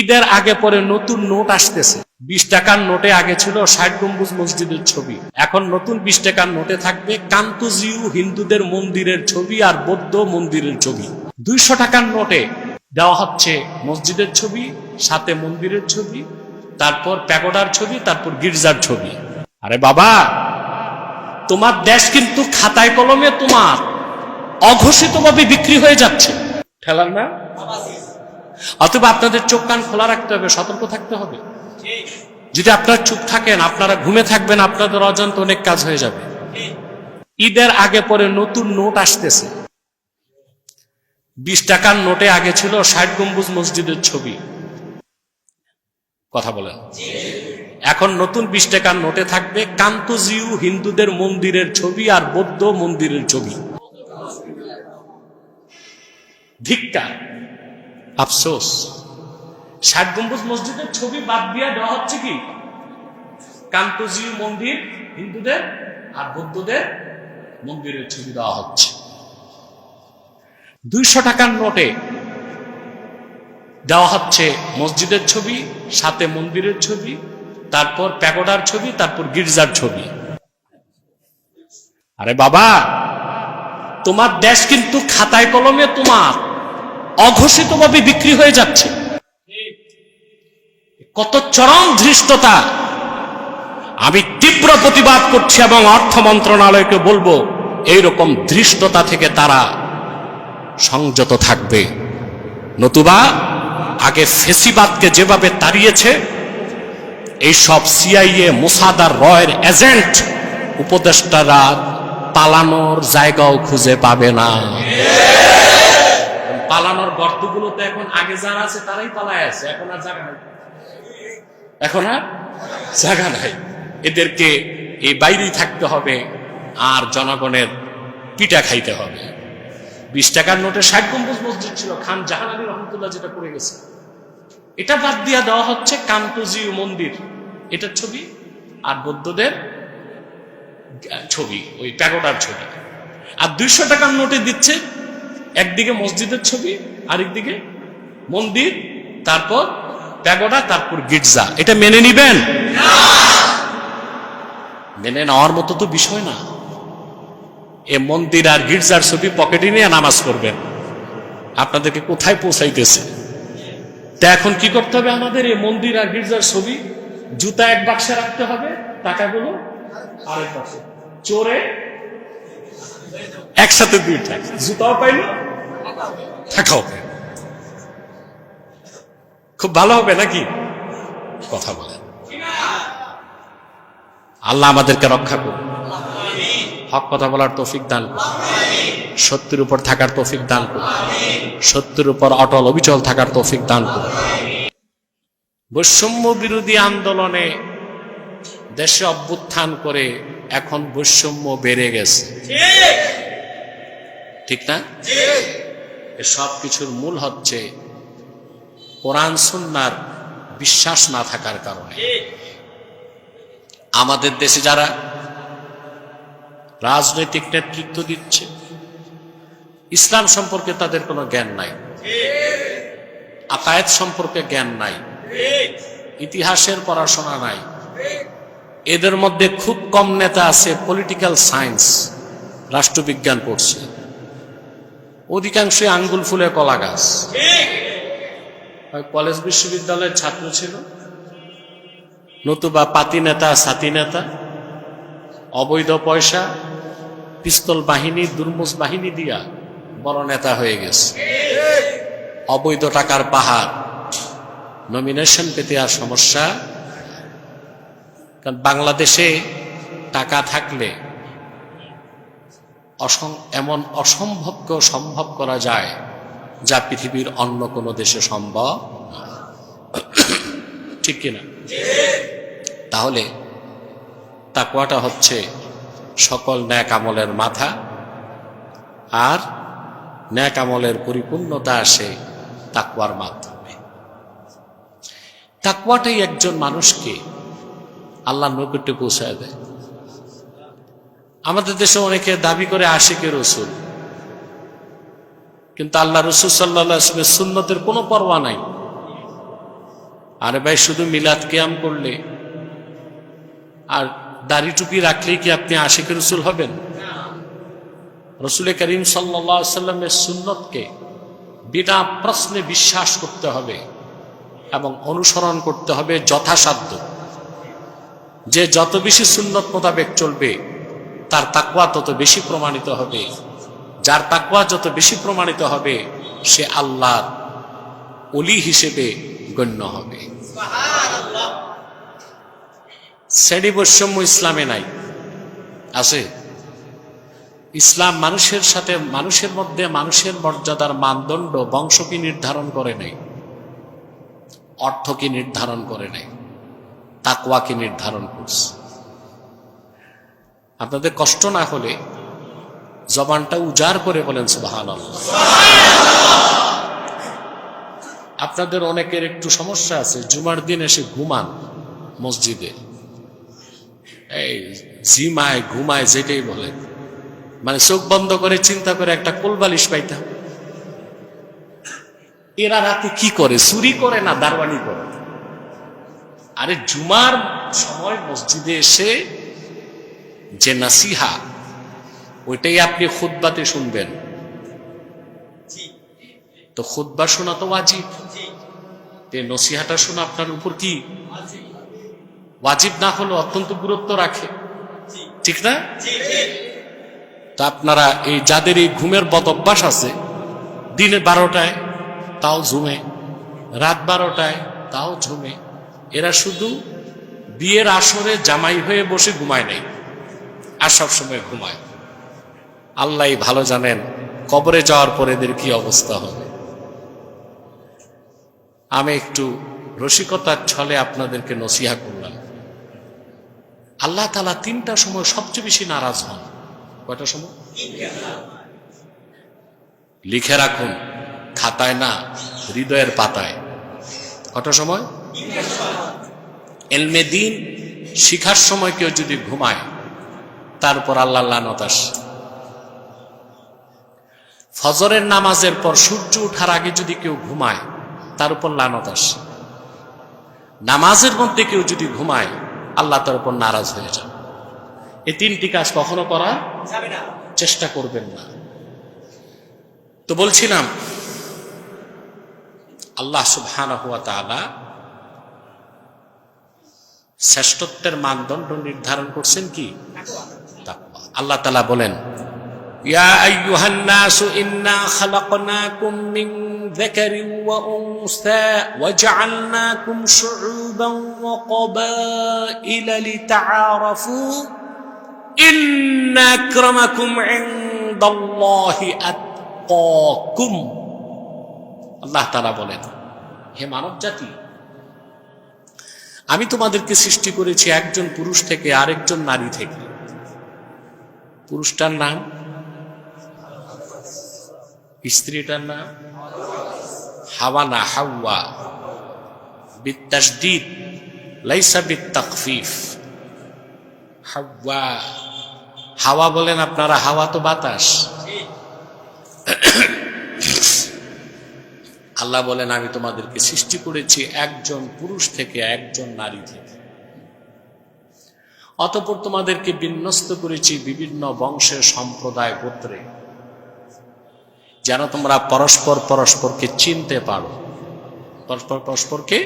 ঈদের আগে পরে নতুন নোট আসতেছে। বিশ টাকার নোটে আগে ছিল ষাট গম্বুজ মসজিদের ছবি। এখন নতুন বিশ টাকার নোটে থাকবে কান্তুজিউ হিন্দুদের মন্দিরের ছবি আর বৌদ্ধ মন্দিরের ছবি। দুইশো টাকার নোটে দেওয়া হচ্ছে মসজিদের ছবি, সাথে মন্দিরের ছবি, তারপর প্যাগোডার ছবি, তারপর গির্জার ছবি। আরে বাবা, তোমার দেশ কিন্তু খাতায় কলমে তোমার অঘোষিতভাবে বিক্রি হয়ে যাচ্ছে। ঠেলার না? অথবা আপনাদের চোখ কান খোলা রাখতে হবে, সতর্ক থাকতে হবে। যদি আপনারা চুপ থাকেন, আপনারা ঘুমে থাকবেন, আপনাদের অজান্ত অনেক কাজ হয়ে যাবে। ঈদের আগে পরে নতুন নোট আসতেছে। বিশ টাকার নোটে আগে ছিল ষাট গম্বুজ মসজিদের ছবি। কথা বলেন। এখন নতুন বিশ টাকার নোটে থাকবে কান্তজিউ হিন্দুদের মন্দিরের ছবি আর বৌদ্ধ মন্দিরের ছবি। ধিক্কার আফসোস। ষাট গম্বুজ মসজিদের ছবি বাদ দিয়া দেওয়া হচ্ছে কি? কান্তজিউ মন্দির, হিন্দুদের আর বৌদ্ধদের মন্দিরের ছবি দেওয়া হচ্ছে। দুইশো টাকার নোটে দেওয়া হচ্ছে মসজিদের ছবি, সাথে মন্দিরের ছবি, তারপর প্যাগোডার ছবি, তারপর গির্জার ছবি। আরে বাবা, তোমার দেশ কিন্তু খাতায় কলমে তোমার। অঘোষিতভাবে বিক্রি হয়ে যাচ্ছে। কত চরম ধৃষ্টতা। আমি তীব্র প্রতিবাদ করছি এবং অর্থ মন্ত্রণালয়কে বলব, এইরকম ধৃষ্টতা থেকে তারা সংযত থাকবে। নতুবা, আগে ফেসিবাদকে যেভাবে তাড়িয়েছে, এই সব সিআইএ মোসাদার রয়ের এজেন্ট উপদেষ্টারা পালানোর জায়গাও খুঁজে পাবে না। পালানোর গর্তগুলোতে এখন আগে যারা আছে তারাই পালায় আছে, এখন আর জায়গা নাই। এখন আর জায়গা নাই। এদেরকে এই বাইরেই থাকতে হবে আর জনগণের পিঠা খাইতে হবে। বিশ টাকার নোটে ষাট গম্বুজ মসজিদ ছিল, খান জাহান আলী রহমতুল্লাহ যেটা করে গেছে। এটা বাদ দিয়া দেওয়া হচ্ছে কান্তজিউ মন্দির। এটার ছবি আর বৌদ্ধদের ছবি, ওই প্যাগোডার ছবি। আর দুইশো টাকার নোটে দিচ্ছে একদিকে মসজিদের ছবি, আরেকদিকে মন্দির, তারপর প্যাগোডা, তারপর গির্জা। এটা মেনে নিবেন? মেনে নেওয়ার মতো তো বিষয় না। এ মন্দির আর গির্জার ছবি পকেটে নিয়ে নামাজ করবেন আপনাদেরকে কোথায় পৌঁছাইতেছে? তা এখন কি করতে হবে আমাদের? এই মন্দির আর গির্জার ছবি, জুতা এক বাক্সে রাখতে হবে, টাকাগুলো আরেক বাক্সে। চোরে একসাথে দুইটা। জুতাও পাইল টাকাও পাইল খুব ভালো হবে নাকি? কথা বলেন। আল্লাহ আমাদেরকে রক্ষা করুন। হক কথা বলার তৌফিক দান করুন। সত্যের উপর থাকার তৌফিক দান করুন। সত্যের উপর অটল অবিচল থাকার তৌফিক দান করুন। বৈষম্য বিরোধী আন্দোলনে দেশে অভ্যুত্থান করে এখন বৈষম্য বেড়ে গেছে। ঠিক না? সব কিছুর মূল হচ্ছে কোরআন সুন্নার বিশ্বাস না থাকার কারণে। আমাদের দেশে যারা রাজনৈতিক নেতৃত্ব দিচ্ছে ইসলাম সম্পর্কে তাদের কোনো জ্ঞান নাই। আকায়েত সম্পর্কে জ্ঞান নাই। ইতিহাসের পড়াশোনা নাই। এদের মধ্যে খুব কম নেতা আছে পলিটিক্যাল সায়েন্স রাষ্ট্রবিজ্ঞান পড়ছে। অধিকাংশই আঙ্গুল ফুলে কলা গাছ। কলেজ বিশ্ববিদ্যালয়ের ছাত্র ছিল। নতুবা পাতি নেতা সাথী নেতা অবৈধ পয়সা পিস্তল বাহিনী দুর্মুজ বাহিনী দিয়া বড় নেতা হয়ে গেছে। অবৈধ টাকার পাহাড়। নমিনেশন পেতে আর সমস্যা। কারণ বাংলাদেশে টাকা থাকলে এমন অসম্ভবকেও সম্ভব করা যায় যা পৃথিবীর অন্য কোনো দেশে সম্ভব। ঠিক কিনা? তাহলে তাকুয়াটা হচ্ছে সকল ন্যাক আমলের মাথা আর ন্যাক আমলের পরিপূর্ণতা আসে তাকুয়ার মাধ্যমে। তাকুয়াটাই একজন মানুষকে আল্লাহ নৈকট্যে পৌঁছায় দেয়। আমাদের দেশে অনেকে দাবি করে আশিকে রসুল। কিন্তু আল্লাহ রসুল সাল্লাহ সুন্নতের কোনো পরোয়া নাই। আরে ভাই, শুধু মিলাদ কেয়াম করলে আর দাড়ি টুপি রাখলেই কি আপনি আশিক রসুল হবেন? রসুল করিম সাল্লামের সুন্নতকে বিনা প্রশ্নে বিশ্বাস করতে হবে এবং অনুসরণ করতে হবে যথাসাধ্য। যে যত বেশি সুন্নত মোতাবেক চলবে তার তাকওয়া তত বেশি প্রমাণিত হবে। যার তাকওয়া যত বেশি প্রমাণিত হবে সে আল্লাহর অলি হিসেবে গণ্য হবে। শ্রেণি বৈষম্য ইসলামে নাই। আছে? ইসলাম মানুষের সাথে মানুষের মধ্যে মানুষের মর্যাদার মানদণ্ড বংশ কি নির্ধারণ করে নাই? অর্থ কি নির্ধারণ করে নাই? তাকওয়া কি নির্ধারণ করছে? আপনাদের কষ্ট না হলে জবানটা উজাড় করে বলেন সুবাহান আপনাদের অনেকের একটু সমস্যা আছে, জুমার দিন এসে ঘুমান মসজিদে। এই জিমায়, ঘুমায় যেটাই বলে। মানে চোখ বন্ধ করে চিন্তা করে একটা কোলবালিশ পাইতাম। এরা রাতে কি করে? চুরি করে না দারওয়ানি করে? আরে জুমার সময় মসজিদে এসে যে নাসিহা ওইটাই আপনি খুদ্বাতে শুনবেন। তো খুদ্া শোনা তো ওয়াজিব। নসিহাটা শোনা আপনার উপর কি? ওয়াজিব না হলে অত্যন্ত গুরুত্ব রাখে। ঠিক না? তা আপনারা এই যাদের এই ঘুমের বদ অভ্যাস আছে দিনে বারোটায় তাও ঝুমে রাত বারোটায় তাও ঝুমে। এরা শুধু বিয়ের আসরে জামাই হয়ে বসে ঘুমায় নাই। আর সবসময় ঘুমায়। আল্লাহ ভালো জানেন কবরে যাওয়ার পর এদের কি অবস্থা হবে। আমি একটু রসিকতার ছলে আপনাদেরকে নসিহা করলাম। আল্লাহ তালা তিনটা সময় সবচেয়ে বেশি নারাজ হন। কয়টা সময়? লিখে রাখুন খাতায় না হৃদয়ের পাতায়। কত সময়। এলমে দিন শিখার সময় কেউ যদি ঘুমায় তার উপর আল্লাহ লানত আসে। ফজরের নামাজের পর সূর্য ওঠার আগে যদি কেউ ঘুমায়, তার উপর লানত আসে। নামাজের মধ্যে কেউ যদি ঘুমায়, আল্লাহ তার উপর নারাজ হয়ে যান এই তিনটি কাজ কখনো করার চেষ্টা করবেন না। তো বলছিলাম, আল্লাহ সুবহানাহু হুয়া তাআলা শ্রেষ্ঠত্বের মানদণ্ড নির্ধারণ করছেন কি? আল্লাহ তালা বলেন আল্লাহ তাআলা বলেন, হে মানব জাতি আমি তোমাদেরকে সৃষ্টি করেছি একজন পুরুষ থেকে আরেকজন নারী থেকে। পুরুষটার নাম? স্ত্রীটার নাম? হাওয়া না হাওয়া। বিত্তাসদিদ লাইসা বিত্তাকফিফ হাওয়া। হাওয়া বলেন আপনারা, হাওয়া তো বাতাস। আল্লাহ বলেন, আমি তোমাদেরকে সৃষ্টি করেছি একজন পুরুষ থেকে একজন নারী থেকে। অতপর তোমাদেরকে বিন্যস্ত করেছি বিভিন্ন বংশের সম্প্রদায় গোত্রে। যেন তোমরা পরস্পর পরস্পরকে চিনতে পারো। পরস্পর পরস্পরকে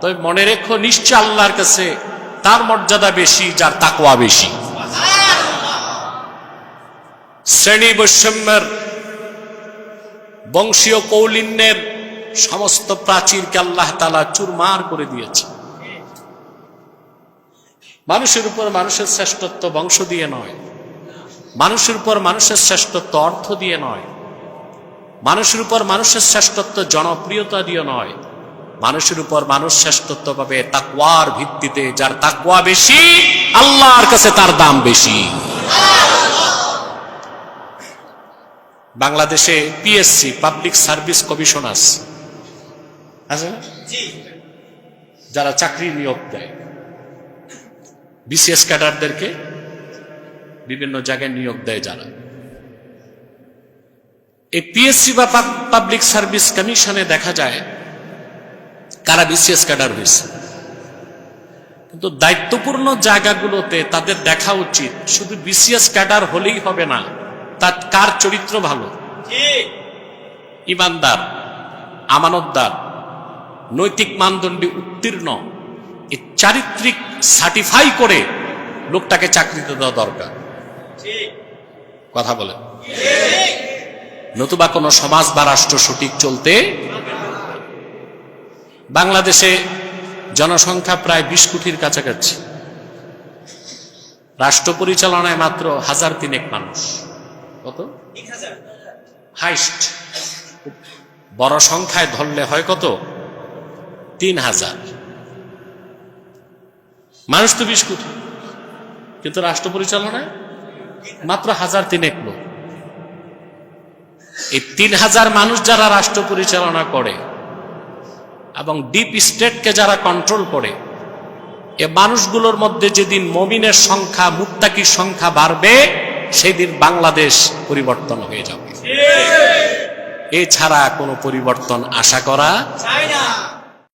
তবে মনে রেখো, নিশ্চয় আল্লাহর কাছে তার মর্যাদা বেশি, যার তাকওয়া বেশি। শ্রেণি বৈষম্যের বংশীয় কৌলিন্যের সমস্ত প্রাচীরকে আল্লাহ তালা চুরমার করে দিয়েছে। মানুষের উপর মানুষের শ্রেষ্ঠত্ব বংশ দিয়ে নয়। মানুষের উপর মানুষের শ্রেষ্ঠত্ব অর্থ দিয়ে নয়। মানুষের উপর মানুষের শ্রেষ্ঠত্ব জনপ্রিয়তা দিয়ে নয়। মানুষের উপর মানুষ শ্রেষ্ঠত্ব পাবে তাকওয়ার ভিত্তিতে। যার তাকওয়া বেশি, আল্লাহর কাছে তার দাম বেশি। বাংলাদেশে পিএসসি, পাবলিক সার্ভিস কমিশনার্স আছে না? যারা চাকরি নিয়োগ দেয়। বিসিএস ক্যাডারদেরকে বিভিন্ন জায়গায় নিয়োগ দেয় যারা। এই পিএসসি বা পাবলিক সার্ভিস কমিশনে দেখা যায় কারা বিসিএস ক্যাডার হয়েছে। কিন্তু দায়িত্বপূর্ণ জায়গাগুলোতে তাদের দেখা উচিত শুধু বিসিএস ক্যাডার হলেই হবে না তার কার চরিত্র ভালো? ইমানদার আমানতদার নৈতিক মানদণ্ডে উত্তীর্ণ এই চারিত্রিক সার্টিফাই করে লোকটাকে চাকরিতে দেওয়া দরকার। কথা বলে নতুবা কোনো সমাজ বা রাষ্ট্র সঠিক চলতে বাংলাদেশে জনসংখ্যা প্রায় বিশ কোটির কাছাকাছি। রাষ্ট্র পরিচালনায় মাত্র হাজার তিনেক মানুষ। কত? হাইস্ট। বড় সংখ্যায় ধরলে হয় কত? তিন হাজার মানুষ তো বিশ কোটি কিন্তু রাষ্ট্র পরিচালনায় মাত্র হাজার তিনেক লোক। এই তিন হাজার মানুষ যারা রাষ্ট্র পরিচালনা করে এবং ডিপ স্টেটকে যারা কন্ট্রোল করে এ মানুষগুলোর মধ্যে যেদিন মমিনের সংখ্যা মুত্তাকির সংখ্যা বাড়বে সেদিন বাংলাদেশ পরিবর্তন হয়ে যাবে। এছাড়া কোনো পরিবর্তন আশা করা চাই না।